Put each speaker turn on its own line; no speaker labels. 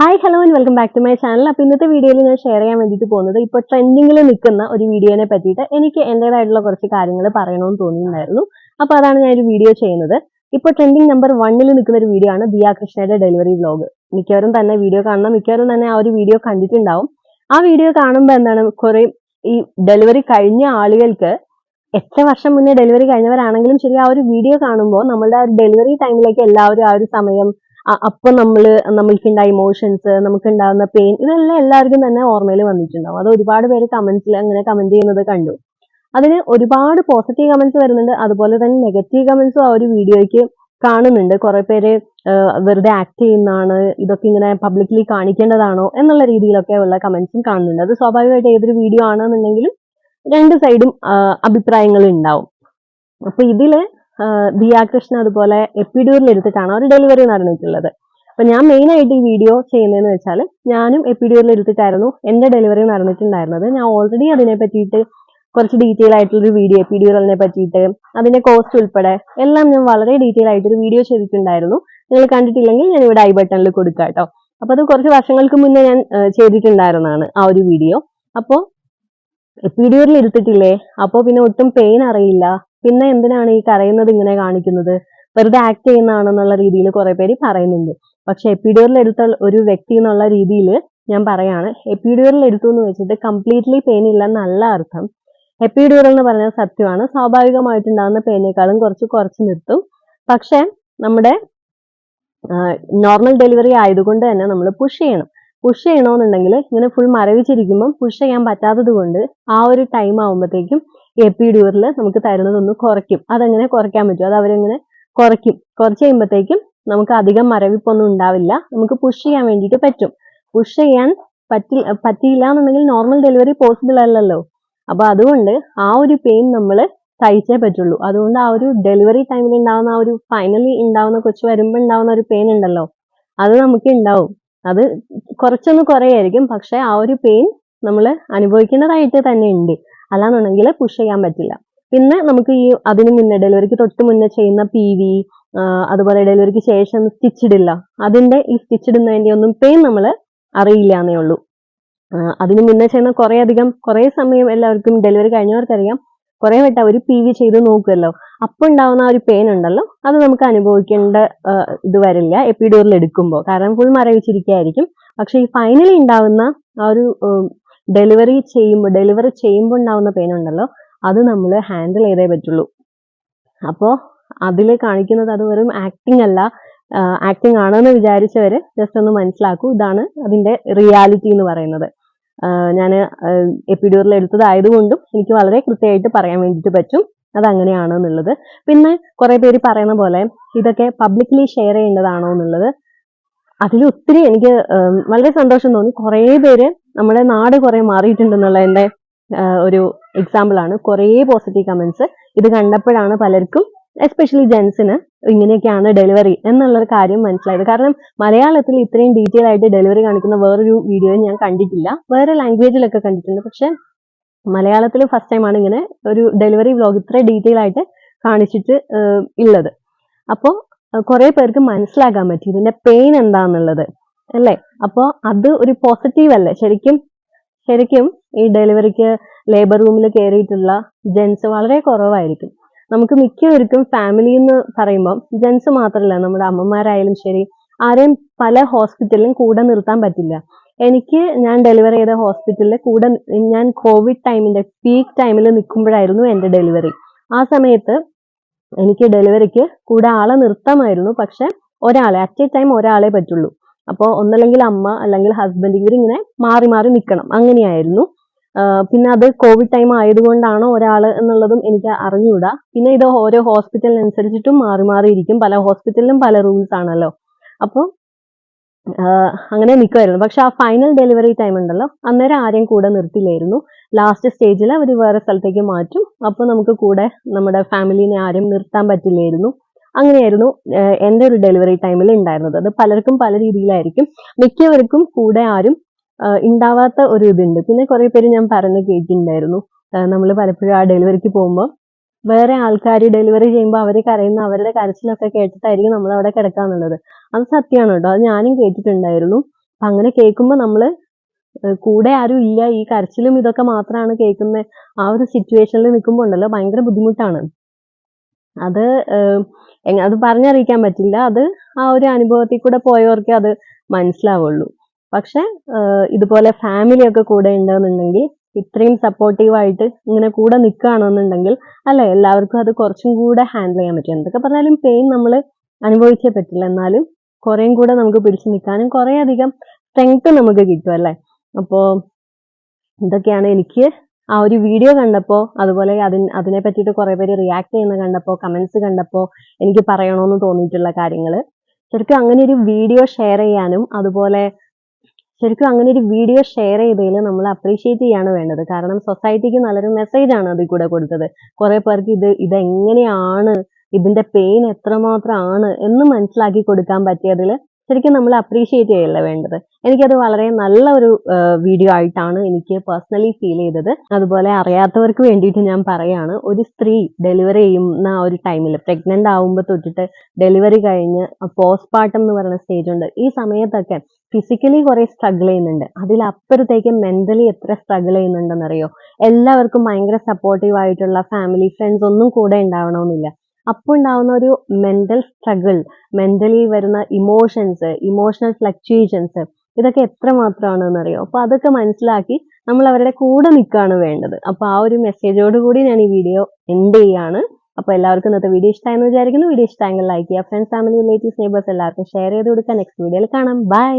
Hi hello and welcome back to my channel അപ്പോൾ ഇന്നത്തെ വീഡിയോയിൽ ഞാൻ ഷെയർ ചെയ്യാൻ വേണ്ടിയിട്ട് പോകുന്നത് ഇപ്പോൾ ട്രെൻഡിങ്ങിൽ നിൽക്കുന്ന ഒരു വീഡിയോനെ പറ്റിയിട്ട് എനിക്ക് എന്റെതായിട്ടുള്ള കുറച്ച് കാര്യങ്ങൾ പറയണമെന്ന് തോന്നിയിട്ടുണ്ടായിരുന്നു. അപ്പോൾ അതാണ് ഞാൻ ഒരു വീഡിയോ ചെയ്യുന്നത്. ഇപ്പോൾ ട്രെൻഡിങ് നമ്പർ വണ്ണിൽ നിൽക്കുന്ന ഒരു വീഡിയോ ആണ് ദിയാ കൃഷ്ണയുടെ ഡെലിവറി വ്ലോഗ് മിക്കവരും തന്നെ വീഡിയോ കാണണം. മിക്കവരും തന്നെ ആ ഒരു വീഡിയോ കണ്ടിട്ടുണ്ടാവും. ആ വീഡിയോ കാണുമ്പോൾ എന്താണ്? കുറേ ഈ ഡെലിവറി കഴിഞ്ഞ ആളുകൾക്ക് എത്ര വർഷം മുന്നേ ഡെലിവറി കഴിഞ്ഞവരാണെങ്കിലും ശരി ആ ഒരു വീഡിയോ കാണുമ്പോൾ നമ്മളുടെ ആ ഡെലിവറി ടൈമിലേക്ക് എല്ലാവരും ആ ഒരു സമയം അപ്പൊ നമ്മൾ നമ്മൾക്കുണ്ടായ ഇമോഷൻസ് നമുക്കുണ്ടാകുന്ന പെയിൻ ഇതെല്ലാം എല്ലാവർക്കും തന്നെ ഓർമ്മയിൽ വന്നിട്ടുണ്ടാവും. അത് ഒരുപാട് പേര് കമന്റ്സിൽ അങ്ങനെ കമന്റ് ചെയ്യുന്നത് കണ്ടു. അതിന് ഒരുപാട് പോസിറ്റീവ് കമന്റ്സ് വരുന്നുണ്ട്. അതുപോലെ തന്നെ നെഗറ്റീവ് കമന്റ്സും ആ ഒരു വീഡിയോയ്ക്ക് കാണുന്നുണ്ട്. കുറെ പേര് വെറുതെ ആക്ട് ചെയ്യുന്നതാണ് ഇതൊക്കെ ഇങ്ങനെ പബ്ലിക്കലി കാണിക്കേണ്ടതാണോ എന്നുള്ള രീതിയിലൊക്കെ ഉള്ള കമന്റ്സും കാണുന്നുണ്ട്. അത് സ്വാഭാവികമായിട്ട് ഏതൊരു വീഡിയോ ആണെന്നുണ്ടെങ്കിലും രണ്ട് സൈഡും അഭിപ്രായങ്ങൾ ഉണ്ടാവും. അപ്പൊ ഇതിൽ ദിയ കൃഷ്ണ അതുപോലെ എപ്പിഡ്യൂറിൽ എടുത്തിട്ടാണ് അവർ ഡെലിവറി നടന്നിട്ടുള്ളത്. അപ്പൊ ഞാൻ മെയിൻ ആയിട്ട് ഈ വീഡിയോ ചെയ്യുന്നതെന്ന് വെച്ചാൽ ഞാനും എപ്പിഡ്യൂറിൽ എടുത്തിട്ടായിരുന്നു എന്റെ ഡെലിവറി നടന്നിട്ടുണ്ടായിരുന്നത്. ഞാൻ ഓൾറെഡി അതിനെ പറ്റിയിട്ട് കുറച്ച് ഡീറ്റെയിൽ ആയിട്ടുള്ളൊരു വീഡിയോ എപ്പിഡ്യൂറലിനെ പറ്റിയിട്ട് അതിന്റെ കോസ്റ്റ് ഉൾപ്പെടെ എല്ലാം ഞാൻ വളരെ ഡീറ്റെയിൽ ആയിട്ടൊരു വീഡിയോ ചെയ്തിട്ടുണ്ടായിരുന്നു. നിങ്ങൾ കണ്ടിട്ടില്ലെങ്കിൽ ഞാൻ ഇവിടെ ഐ ബട്ടണിൽ കൊടുക്കാം കേട്ടോ. അപ്പോൾ അത് കുറച്ച് വർഷങ്ങൾക്ക് മുന്നേ ഞാൻ ചെയ്തിട്ടുണ്ടായിരുന്നതാണ് ആ ഒരു വീഡിയോ. അപ്പോൾ എപ്പിഡ്യൂറിൽ ഇരുത്തിട്ടില്ലേ? അപ്പോൾ പിന്നെ ഒട്ടും പെയിൻ അറിയില്ല. പിന്നെ എന്തിനാണ് ഈ കരയുന്നത് ഇങ്ങനെ കാണിക്കുന്നത്? വെറുതെ ആക്ട് ചെയ്യുന്നതാണെന്നുള്ള രീതിയിൽ കുറെ പേര് പറയുന്നുണ്ട്. പക്ഷെ എപ്പിഡ്യൂറിൽ എടുത്ത ഒരു വ്യക്തി എന്നുള്ള രീതിയിൽ ഞാൻ പറയാണ്. എപ്പിഡ്യൂറിൽ എടുത്തു എന്ന് വെച്ചിട്ട് കംപ്ലീറ്റ്ലി പെയിൻ ഇല്ല എന്നല്ല അർത്ഥം. എപ്പിഡ്യൂറൽ എന്ന് പറയുന്നത് സത്യമാണ്. സ്വാഭാവികമായിട്ടുണ്ടാകുന്ന പെയിനേക്കാളും കുറച്ച് കുറച്ച് നിർത്തും. പക്ഷെ നമ്മുടെ നോർമൽ ഡെലിവറി ആയതുകൊണ്ട് തന്നെ നമ്മൾ പുഷ് ചെയ്യണം. പുഷ് ചെയ്യണമെന്നുണ്ടെങ്കിൽ ഇങ്ങനെ ഫുൾ മരവിച്ചിരിക്കുമ്പോൾ പുഷ് ചെയ്യാൻ പറ്റാത്തത് കൊണ്ട് ആ ഒരു ടൈം ആകുമ്പോഴത്തേക്കും ഡ്യൂറിൽ നമുക്ക് തരുന്നതൊന്ന് കുറയ്ക്കും. അതെങ്ങനെ കുറയ്ക്കാൻ പറ്റും. അത് അവരെങ്ങനെ കുറയ്ക്കും. കുറച്ച് കഴിയുമ്പോഴത്തേക്കും നമുക്ക് അധികം മരവിപ്പൊന്നും ഉണ്ടാവില്ല. നമുക്ക് പുഷ് ചെയ്യാൻ വേണ്ടിയിട്ട് പറ്റും. പുഷ് ചെയ്യാൻ പറ്റി പറ്റിയില്ല എന്നുണ്ടെങ്കിൽ നോർമൽ ഡെലിവറി പോസിബിൾ അല്ലല്ലോ. അപ്പൊ അതുകൊണ്ട് ആ ഒരു പെയിൻ നമ്മൾ സഹിച്ചേ പറ്റുള്ളൂ. അതുകൊണ്ട് ആ ഒരു ഡെലിവറി ടൈമിൽ ഉണ്ടാവുന്ന ആ ഒരു ഫൈനലി ഉണ്ടാവുന്ന കൊച്ചു വരുമ്പോൾ ഉണ്ടാവുന്ന ഒരു പെയിൻ ഉണ്ടല്ലോ. അത് നമുക്ക് ഉണ്ടാവും. അത് കുറച്ചൊന്ന് കുറയായിരിക്കും. പക്ഷെ ആ ഒരു പെയിൻ നമ്മൾ അനുഭവിക്കേണ്ടതായിട്ട് തന്നെ ഉണ്ട് അല്ലാന്നുണ്ടെങ്കിൽ പുഷ് ചെയ്യാൻ പറ്റില്ല. പിന്നെ നമുക്ക് ഈ അതിന് മുന്നേ ഡെലിവറിക്ക് തൊട്ട് മുന്നേ ചെയ്യുന്ന പി വി അതുപോലെ ഡെലിവറിക്ക് ശേഷം സ്റ്റിച്ച് ഇടില്ല അതിന്റെ ഈ സ്റ്റിച്ച് ഇടുന്നതിന്റെ ഒന്നും പെയിൻ നമ്മൾ അറിയില്ല എന്നേ ഉള്ളൂ. അതിന് മുന്നേ ചെയ്യുന്ന കുറേ അധികം കുറേ സമയം എല്ലാവർക്കും ഡെലിവറി കഴിഞ്ഞവർക്കറിയാം. കുറെ വട്ടം അവർ പി വി ചെയ്ത് നോക്കുമല്ലോ അപ്പൊ ഉണ്ടാവുന്ന ആ ഒരു പെയിൻ ഉണ്ടല്ലോ. അത് നമുക്ക് അനുഭവിക്കേണ്ട ഇത് വരില്ല. എപ്പിഡോറിൽ എടുക്കുമ്പോൾ കാരണം ഫുൾ മരവിച്ചിരിക്കുകയായിരിക്കും പക്ഷെ ഈ ഫൈനലി ഉണ്ടാവുന്ന ആ ഒരു ഡെലിവറി ചെയ്യുമ്പോൾ ഡെലിവറി ചെയ്യുമ്പോൾ ഉണ്ടാവുന്ന പെയിൻ ഉണ്ടല്ലോ. അത് നമ്മൾ ഹാൻഡിൽ ചെയ്തേ പറ്റുള്ളൂ. അപ്പോൾ അതിൽ കാണിക്കുന്നത് അത് വെറും ആക്ടിങ് അല്ല. ആക്ടിങ് ആണെന്ന് വിചാരിച്ചവര് ജസ്റ്റ് ഒന്ന് മനസ്സിലാക്കൂ. ഇതാണ് അതിന്റെ റിയാലിറ്റി എന്ന് പറയുന്നത്. ഞാൻ എപ്പിഡ്യൂറിൽ എടുത്തതായതുകൊണ്ടും എനിക്ക് വളരെ കൃത്യമായിട്ട് പറയാൻ വേണ്ടിയിട്ട് പറ്റും. അത് അങ്ങനെയാണ് എന്നുള്ളത് പിന്നെ കുറെ പേര് പറയുന്ന പോലെ ഇതൊക്കെ പബ്ലിക്കലി ഷെയർ ചെയ്യേണ്ടതാണോ എന്നുള്ളത്. അതിലൊത്തിരി എനിക്ക് വളരെ സന്തോഷം തോന്നി. കുറേ പേര് നമ്മുടെ നാട് കുറെ മാറിയിട്ടുണ്ടെന്നുള്ള എന്റെ ഒരു എക്സാമ്പിൾ ആണ്. കുറേ പോസിറ്റീവ് കമന്റ്സ് ഇത് കണ്ടപ്പോഴാണ് പലർക്കും എസ്പെഷ്യലി ജെൻസിന് ഇങ്ങനെയൊക്കെയാണ് ഡെലിവറി എന്നുള്ള കാര്യം മനസ്സിലായത്. കാരണം മലയാളത്തിൽ ഇത്രയും ഡീറ്റെയിൽ ആയിട്ട് ഡെലിവറി കാണിക്കുന്ന വേറൊരു വീഡിയോ ഞാൻ കണ്ടിട്ടില്ല. വേറെ ലാംഗ്വേജിലൊക്കെ കണ്ടിട്ടുണ്ട്. പക്ഷെ മലയാളത്തിൽ ഫസ്റ്റ് ടൈമാണ് ഇങ്ങനെ ഒരു ഡെലിവറി വ്ലോഗ് ഇത്ര ഡീറ്റെയിൽ ആയിട്ട് കാണിച്ചിട്ട് ഉള്ളത് അപ്പോൾ കുറെ പേർക്ക് മനസ്സിലാക്കാൻ പറ്റി ഇതിന്റെ പെയിൻ എന്താന്നുള്ളത്. അല്ലേ? അപ്പോൾ അത് ഒരു പോസിറ്റീവ് അല്ലേ? ശരിക്കും ശരിക്കും ഈ ഡെലിവറിക്ക് ലേബർ റൂമിൽ കയറിയിട്ടുള്ള ജെൻസ് വളരെ കുറവായിരിക്കും. നമുക്ക് മിക്കവർക്കും ഫാമിലി എന്ന് പറയുമ്പോൾ ജെൻസ് മാത്രമല്ല നമ്മുടെ അമ്മമാരായാലും ശരി ആരെയും പല ഹോസ്പിറ്റലിലും കൂടെ നിർത്താൻ പറ്റില്ല. എനിക്ക് ഞാൻ ഡെലിവറി ചെയ്ത ഹോസ്പിറ്റലിൽ കൂടെ ഞാൻ കോവിഡ് ടൈമിന്റെ പീക്ക് ടൈമിൽ നിൽക്കുമ്പോഴായിരുന്നു എന്റെ ഡെലിവറി ആ സമയത്ത് എനിക്ക് ഡെലിവറിക്ക് കൂടെ ആളെ നിർത്താമായിരുന്നു പക്ഷെ ഒരാളെ അറ്റ് എ ടൈം ഒരാളെ പറ്റുള്ളൂ. അപ്പോൾ ഒന്നല്ലെങ്കിൽ അമ്മ അല്ലെങ്കിൽ ഹസ്ബൻഡ് ഇവരിങ്ങനെ മാറി മാറി നിൽക്കണം അങ്ങനെയായിരുന്നു. പിന്നെ അത് കോവിഡ് ടൈം ആയതുകൊണ്ടാണോ ഒരാൾ എന്നുള്ളതും എനിക്ക് അറിഞ്ഞുകൂടാ പിന്നെ ഇത് ഓരോ ഹോസ്പിറ്റലിനനുസരിച്ചിട്ടും മാറി മാറിയിരിക്കും പല ഹോസ്പിറ്റലിലും പല റൂൾസ് ആണല്ലോ. അപ്പോൾ അങ്ങനെ നിൽക്കുമായിരുന്നു പക്ഷെ ആ ഫൈനൽ ഡെലിവറി ടൈം ഉണ്ടല്ലോ. അന്നേരം ആരെയും കൂടെ നിർത്തില്ലായിരുന്നു. ലാസ്റ്റ് സ്റ്റേജിൽ അവർ വേറെ സ്ഥലത്തേക്ക് മാറ്റും. അപ്പോൾ നമുക്ക് കൂടെ നമ്മുടെ ഫാമിലിനെ ആരും നിർത്താൻ പറ്റില്ലായിരുന്നു. അങ്ങനെയായിരുന്നു എന്റെ ഒരു ഡെലിവറി ടൈമിൽ ഉണ്ടായിരുന്നത്. അത് പലർക്കും പല രീതിയിലായിരിക്കും. മിക്കവർക്കും കൂടെ ആരും ഉണ്ടാവാത്ത ഒരു ഇതുണ്ട്. പിന്നെ കുറെ പേര് ഞാൻ പറഞ്ഞു കേട്ടിട്ടുണ്ടായിരുന്നു നമ്മൾ പലപ്പോഴും ആ ഡെലിവറിക്ക് പോകുമ്പോൾ വേറെ ആൾക്കാർ ഡെലിവറി ചെയ്യുമ്പോൾ അവർ കരയുന്ന അവരുടെ കരച്ചിലൊക്കെ കേട്ടിട്ടായിരിക്കും നമ്മൾ അവിടെ കിടക്കാന്നുള്ളത്. അത് സത്യമാണ് കേട്ടോ അത് ഞാനും കേട്ടിട്ടുണ്ടായിരുന്നു. അപ്പൊ അങ്ങനെ കേൾക്കുമ്പോൾ നമ്മൾ കൂടെ ആരും ഇല്ല. ഈ കരച്ചിലും ഇതൊക്കെ മാത്രമാണ് കേൾക്കുന്ന. ആ ഒരു സിറ്റുവേഷനിൽ നിൽക്കുമ്പോൾ ഉണ്ടല്ലോ ഭയങ്കര ബുദ്ധിമുട്ടാണ്. അത് അത് പറഞ്ഞറിയിക്കാൻ പറ്റില്ല. അത് ആ ഒരു അനുഭവത്തിൽ കൂടെ പോയവർക്കേ അത് മനസ്സിലാവുള്ളൂ. പക്ഷെ ഇതുപോലെ ഫാമിലി ഒക്കെ കൂടെ ഉണ്ടെന്നുണ്ടെങ്കിൽ ഇത്രയും സപ്പോർട്ടീവായിട്ട് ഇങ്ങനെ കൂടെ നിൽക്കുകയാണെന്നുണ്ടെങ്കിൽ അല്ലെ എല്ലാവർക്കും അത് കുറച്ചും കൂടെ ഹാൻഡിൽ ചെയ്യാൻ പറ്റും. എന്തൊക്കെ പറഞ്ഞാലും പെയിൻ നമ്മൾ അനുഭവിച്ചേ പറ്റില്ല. എന്നാലും കുറേയും കൂടെ നമുക്ക് പിടിച്ചു നിൽക്കാനും കുറേ അധികം സ്ട്രെങ്ത് നമുക്ക് കിട്ടും അല്ലേ? അപ്പോൾ ഇതൊക്കെയാണ് എനിക്ക് ആ ഒരു വീഡിയോ കണ്ടപ്പോൾ അതുപോലെ അതിന് അതിനെ പറ്റിയിട്ട് കുറേ പേര് റിയാക്ട് ചെയ്യുന്ന കണ്ടപ്പോൾ കമന്റ്സ് കണ്ടപ്പോൾ എനിക്ക് പറയണമെന്ന് തോന്നിയിട്ടുള്ള കാര്യങ്ങൾ ശരിക്കും അങ്ങനെ ഒരു വീഡിയോ ഷെയർ ചെയ്യാനും അതുപോലെ ശരിക്കും അങ്ങനെ ഒരു വീഡിയോ ഷെയർ ചെയ്തതിൽ നമ്മൾ അപ്രീഷിയേറ്റ് ചെയ്യാണ് വേണ്ടത്. കാരണം സൊസൈറ്റിക്ക് നല്ലൊരു മെസ്സേജ് ആണ് അതിൽ കൂടെ കൊടുത്തത്. കുറെ പേർക്ക് ഇത് ഇതെങ്ങനെയാണ് ഇതിന്റെ പെയിൻ എത്രമാത്രമാണ് എന്ന് മനസ്സിലാക്കി കൊടുക്കാൻ പറ്റിയതിൽ ശരിക്കും നമ്മൾ അപ്രീഷിയേറ്റ് ചെയ്യല്ലേ വേണ്ടത്? എനിക്കത് വളരെ നല്ല ഒരു വീഡിയോ ആയിട്ടാണ് എനിക്ക് പേഴ്സണലി ഫീൽ ചെയ്തത്. അതുപോലെ അറിയാത്തവർക്ക് വേണ്ടിയിട്ട് ഞാൻ പറയാണ് ഒരു സ്ത്രീ ഡെലിവറി ചെയ്യുന്ന ഒരു ടൈമിൽ പ്രഗ്നന്റ് ആവുമ്പോൾ തൊട്ടിട്ട് ഡെലിവറി കഴിഞ്ഞ് പോസ്റ്റ്പാർട്ടം എന്ന് പറയുന്ന സ്റ്റേജ് ഉണ്ട്. ഈ സമയത്തൊക്കെ ഫിസിക്കലി കുറെ സ്ട്രഗിൾ ചെയ്യുന്നുണ്ട്. അതിലപ്പുറത്തേക്ക് മെന്റലി എത്ര സ്ട്രഗിൾ ചെയ്യുന്നുണ്ടെന്നറിയോ? എല്ലാവർക്കും ഭയങ്കര സപ്പോർട്ടീവ് ആയിട്ടുള്ള ഫാമിലി ഫ്രണ്ട്സ് ഒന്നും കൂടെ ഉണ്ടാവണമെന്നില്ല. അപ്പോൾ ഉണ്ടാവുന്ന ഒരു മെന്റൽ സ്ട്രഗിൾ മെന്റലി വരുന്ന ഇമോഷൻസ് ഇമോഷണൽ ഫ്ലക്ച്വേഷൻസ് ഇതൊക്കെ എത്രമാത്രമാണെന്ന് അറിയോ അപ്പൊ അതൊക്കെ മനസ്സിലാക്കി നമ്മൾ അവരുടെ കൂടെ നിൽക്കുകയാണ് വേണ്ടത്. അപ്പോൾ ആ ഒരു മെസ്സേജോട് കൂടി ഞാൻ ഈ വീഡിയോ എൻഡ് ചെയ്യാണ്. അപ്പോൾ എല്ലാവർക്കും ഇന്നത്തെ വീഡിയോ ഇഷ്ടമായെന്ന് വിചാരിക്കുന്നു. വീഡിയോ ഇഷ്ടമായെങ്കിൽ ലൈക്ക് ചെയ്യുക. ഫ്രണ്ട്സ് ഫാമിലി റിലേറ്റീവ്സ് നെയ്ബേഴ്സ് എല്ലാവർക്കും ഷെയർ ചെയ്ത് കൊടുക്കുക. നെക്സ്റ്റ് വീഡിയോയിൽ കാണാം. ബൈ